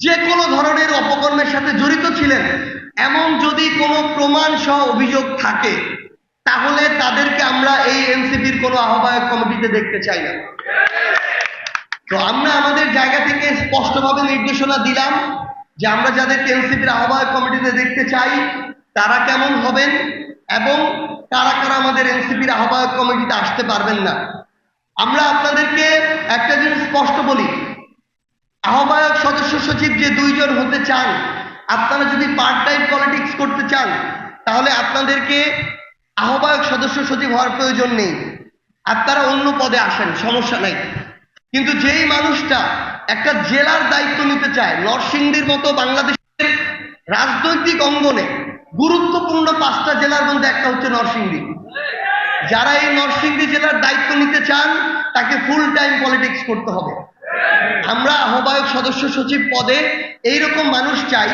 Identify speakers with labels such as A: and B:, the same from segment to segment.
A: যে কোনো ধরনের অপকর্মের সাথে জড়িত ছিলেন, এমন যদি কোনো প্রমাণ সহ অভিযোগ থাকে, তাহলে তাদেরকে আমরা এই এনসিপির কোনো আহ্বায়ক কমিটিতে দেখতে চাই না। তো আমরা আমাদের জায়গা থেকে স্পষ্টভাবে নির্দেশনা দিলাম যে আমরা যাদেরকে এনসিপির আহ্বায়ক কমিটিতে দেখতে চাই, তারা কেমন হবেন এবং কারা কারা আমাদের এনসিপির আহ্বায়ক কমিটিতে আসতে পারবেন না। আমরা আপনাদেরকে একটা জিনিস স্পষ্ট বলি আহ্বায়ক সদস্য সচিব যে দুইজন হতে চান, আপনারা যদি পার্ট টাইম পলিটিক্স করতে চান, তাহলে আপনাদেরকে আহ্বায়ক সদস্য সচিব হওয়ার প্রয়োজন নেই। আপনারা অন্য পদে আসেন, সমস্যা নাই। কিন্তু যেই মানুষটা একটা জেলার দায়িত্ব নিতে চায়, নরসিংদীর মতো বাংলাদেশের রাজনৈতিক অঙ্গনে গুরুত্বপূর্ণ পাঁচটা জেলার মধ্যে একটা হচ্ছে নরসিংদী। যারা এই নরসিংদী জেলার দায়িত্ব নিতে চান, তাকে ফুল টাইম পলিটিক্স করতে হবে। আমরা আহ্বায়ক সদস্য সচিব পদে এইরকম মানুষ চাই,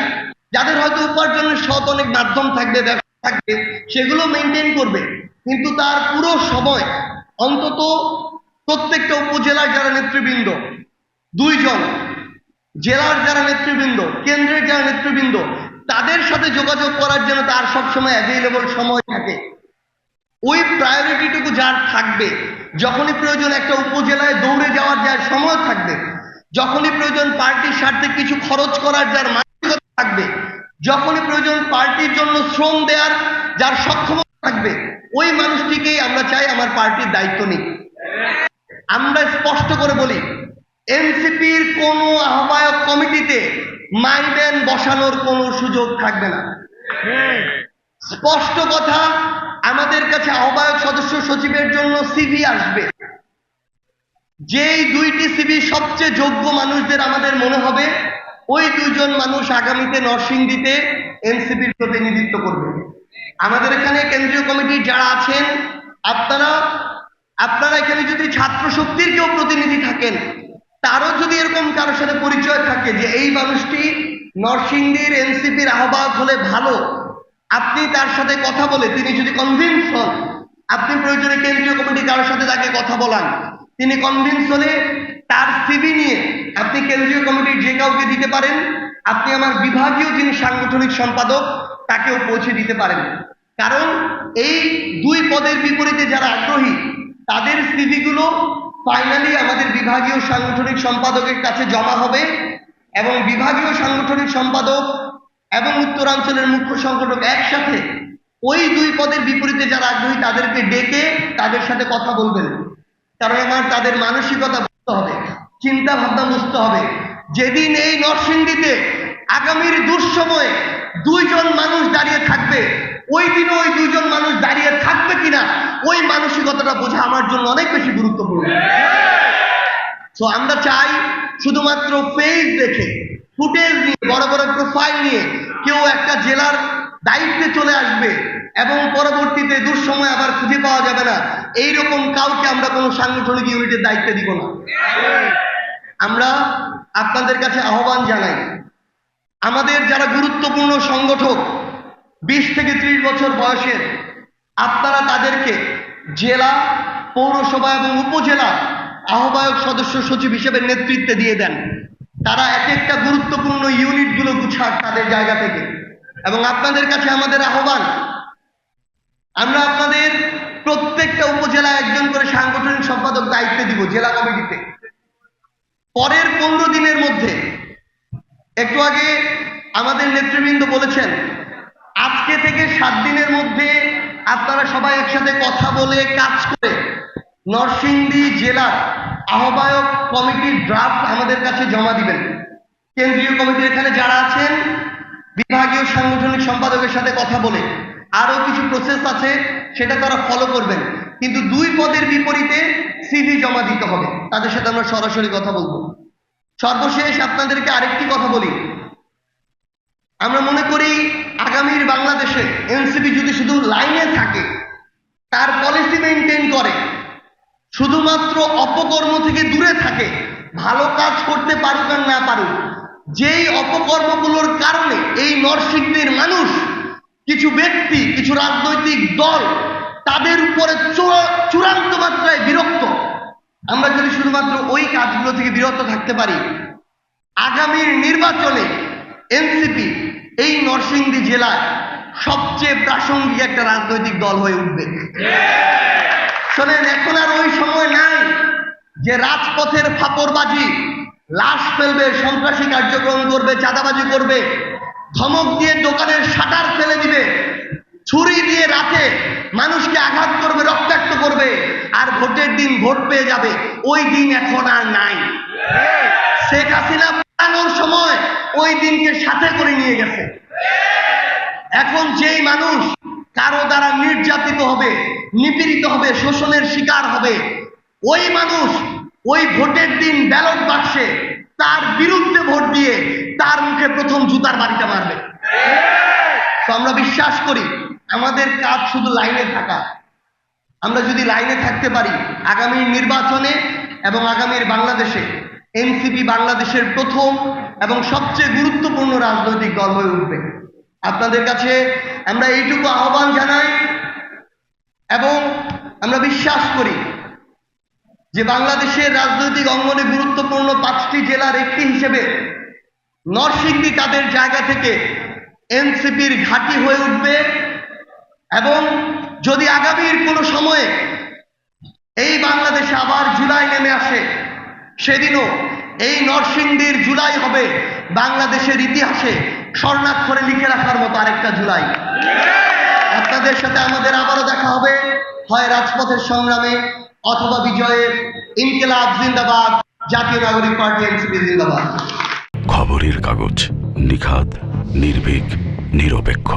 A: যাদের হয়তো উপার্জনের সৎ অনেক মাধ্যম থাকবে, ব্যবসা থাকবে, সেগুলো মেনটেন করবে। কিন্তু তার পুরো সময় অন্তত প্রত্যেকটা উপজেলার যারা নেতৃবৃন্দ, দুইজন, জেলার যারা নেতৃবৃন্দ, কেন্দ্রের যারা নেতৃবৃন্দ, তাদের সাথে যোগাযোগ করার জন্য তার সবসময় অ্যাভেলেবল সময় থাকে। ওই প্রায়োরিটিটুকু যার থাকবে, যখনই প্রয়োজন একটা উপজেলায় দৌড়ে যাওয়ার যার সময় থাকবে যখনই প্রয়োজন পার্টির স্বার্থে কিছু খরচ করার, যার মানসিকতা থাকবে, যখনই প্রয়োজন পার্টির জন্য শ্রম দেওয়ার যার সক্ষমতা থাকবে, ওই মানুষটিকেই আমরা চাই আমার পার্টির দায়িত্ব নিক। আমরা স্পষ্ট করে বলি, এনসিপির কোনো আহ্বায়ক কমিটিতে মাইম্যান বসানোর কোনো সুযোগ থাকবে না। স্পষ্ট কথা, আমাদের কাছে আহ্বায়ক সদস্য সচিবের জন্য সিভি আসবে। যেই দুইটি সিভি সবচেয়ে যোগ্য মানুষদের আমাদের মনে হবে, ওই দুইজন মানুষ আগামীতে নরসিংদীতে এনসিপির প্রতিনিধিত্ব করবে। আমাদের এখানে কেন্দ্রীয় কমিটির যারা আছেন, আপনারা আপনারা এখানে যদি ছাত্র শক্তির কেউ প্রতিনিধি থাকেন, তারও যদি এরকম কারোর সাথে পরিচয় থাকে যে এই মানুষটি নরসিংদীর এনসিপির আহ্বায়ক হলে ভালো, আপনি তার সাথে কথা বলে, তিনি যদি কনভিন্স হন, আপনি প্রয়োজনে কেন্দ্রীয় কমিটি কারোর সাথে তাকে কথা বলান। তিনি কনভিন্স হলে তার সিবি নিয়ে আপনি কেন্দ্রীয় কমিটির যে কাউকে দিতে পারেন, আপনি আমার বিভাগীয় যিনি সাংগঠনিক সম্পাদক, তাকেও পৌঁছে দিতে পারেন। কারণ এই দুই পদের বিপরীতে যারা আগ্রহী, তাদের সিভি গুলো ফাইনালি আমাদের বিভাগীয় সাংগঠনিক সম্পাদকের কাছে জমা হবে এবং বিভাগীয় সাংগঠনিক সম্পাদক এবং উত্তরাঞ্চলের মুখ্য সংগঠক একসাথে ওই দুই পদের বিপরীতে যারা আগ্রহী, তাদেরকে ডেকে তাদের সাথে কথা বলবেন। কারণ আমার তাদের মানসিকতা বুঝতে হবে চিন্তা ভাবনা বুঝতে হবে। যেদিন এই নরসিংদীতে আগামীর দুঃসময়ে দুইজন মানুষ দাঁড়িয়ে থাকবে, ওই দিনও ওই দুইজন মানুষ দাঁড়িয়ে থাকবে কিনা, ওই মানসিকতাটা বোঝা আমার জন্য অনেক বেশি গুরুত্বপূর্ণ। তো আমরা চাই শুধুমাত্র ফেস দেখে ফুটেজ নিয়ে, বড় বড় প্রোফাইল নিয়ে, কেউ একটা জেলার দায়িত্বে চলে আসবে এবং পরবর্তীতে দুঃসময় আবার খুঁজে পাওয়া যাবে না। এইরকম কাউকে আমরা কোনো সাংগঠনিক ইউনিটের দায়িত্বে দিব না। আমরা আপনাদের কাছে আহ্বান জানাই, আমাদের যারা গুরুত্বপূর্ণ সংগঠক, বিশ থেকে ত্রিশ বছর বয়সের, আপনারা তাদেরকে জেলা, পৌরসভা এবং উপজেলা আহ্বায়ক সদস্য সচিব হিসেবে নেতৃত্বে দিয়ে দেন। তারা এক একটা গুরুত্বপূর্ণ ইউনিটগুলো গুছাক তাদের জায়গা থেকে। এবং আপনাদের কাছে আমাদের আহ্বান, আমরা আপনাদের প্রত্যেকটা উপজেলায় একজন করে সাংগঠনিক সম্পাদক দায়িত্বে দিব জেলা কমিটিতে। পরের পনেরো দিনের মধ্যে, একটু আগে আমাদের নেতৃবৃন্দ বলেছেন, আজকে থেকে সাত দিনের মধ্যে আপনারা সবাই একসাথে কথা বলে কাজ করে নরসিংদী জেলার আহ্বায়ক কমিটির ড্রাফট আমাদের কাছে জমা দিবেন। কেন্দ্রীয় কমিটির এখানে যারা আছেন বিভাগীয় সাংগঠনিক সম্পাদকের সাথে কথা বলে আরও কিছু প্রসেস আছে, সেটা তারা ফলো করবেন। কিন্তু দুই পদের বিপরীতে সিভি জমা দিতে হবে। তাদের সাথে আমরা সরাসরি কথা বলব। সর্বশেষ আপনাদেরকে আরেকটি কথা বলি। আমরা মনে করি আগামীর বাংলাদেশে এনসিপি যদি শুধু লাইনে থাকে, তার পলিসি মেনটেন করে, শুধুমাত্র অপকর্ম থেকে দূরে থাকে, ভালো কাজ করতে পারুক আর না পারুক যেই অপকর্মগুলোর কারণে এই নরসিংদীর মানুষ, কিছু ব্যক্তি, কিছু রাজনৈতিক দল তাদের উপরে চূড়ান্ত মাত্রায় বিরক্ত। আমরা যদি শুধুমাত্র ওই কাজগুলো থেকে বিরত থাকতে পারি, আগামীর নির্বাচনে এনসিপি এই নরসিংদী জেলায় সবচেয়ে প্রাসঙ্গিক একটা রাজনৈতিক দল হয়ে উঠবে। শোনেন, এখন আর ওই সময় নাই যে রাজপথের ফাপড়বাজি লাশ ফেলবে, সন্ত্রাসী কার্যক্রম করবে, চাঁদাবাজি করবে, ধমক দিয়ে দোকানের শাটার ফেলে দিবে, ছুরি দিয়ে রাতে মানুষকে আঘাত করবে, রক্তাক্ত করবে, আর ভোটের দিন ভোট পেয়ে যাবে। ওই দিন এখন আর নাই। শেখ হাসিনা পালানোর সময় ওই দিনকে সাথে করে নিয়ে গেছে। এখন যেই মানুষ কারও দ্বারা নির্যাতিত হবে, নিপীড়িত হবে, শোষণের শিকার হবে, ওই মানুষ ওই ভোটের দিন ব্যালট বাক্সে তার বিরুদ্ধে ভোট দিয়ে তার মুখে প্রথম জুতার বাড়িটা মারবে। তো আমরা বিশ্বাস করি, আমাদের কাজ শুধু লাইনে থাকা। আমরা যদি লাইনে থাকতে পারি, আগামী নির্বাচনে এবং আগামীর বাংলাদেশে এনসিপি বাংলাদেশের প্রথম এবং সবচেয়ে গুরুত্বপূর্ণ রাজনৈতিক দল হয়ে উঠবে। আপনাদের কাছে আমরা এইটুকু আহ্বান জানাই এবং আমরা বিশ্বাস করি যে বাংলাদেশের রাজনৈতিক অঙ্গনে গুরুত্বপূর্ণ পাঁচটি জেলার একটি হিসেবে নরসিংদী তাদের জায়গা থেকে এনসিপির ঘাঁটি হয়ে উঠবে এবং যদি আগামীর কোনো সময়ে এই বাংলাদেশে আবার জুলাই নেমে আসে, সেদিনও এই নরসিংদীর জুলাই হবে বাংলাদেশের ইতিহাসে স্বর্ণাক্ষরে লিখে রাখার মতো আরেকটা জুলাই। আপনাদের সাথে আমাদের আবারও দেখা হবে। হয় রাজপথের সংগ্রামে। অথবা বিজয়ের ইনকেলাব জিন্দাবাদ জাতীয় নাগরিক পার্টি এনসিপি জিন্দাবাদ।
B: খবরের কাগজ নিখাদ নির্ভীক নিরপেক্ষ।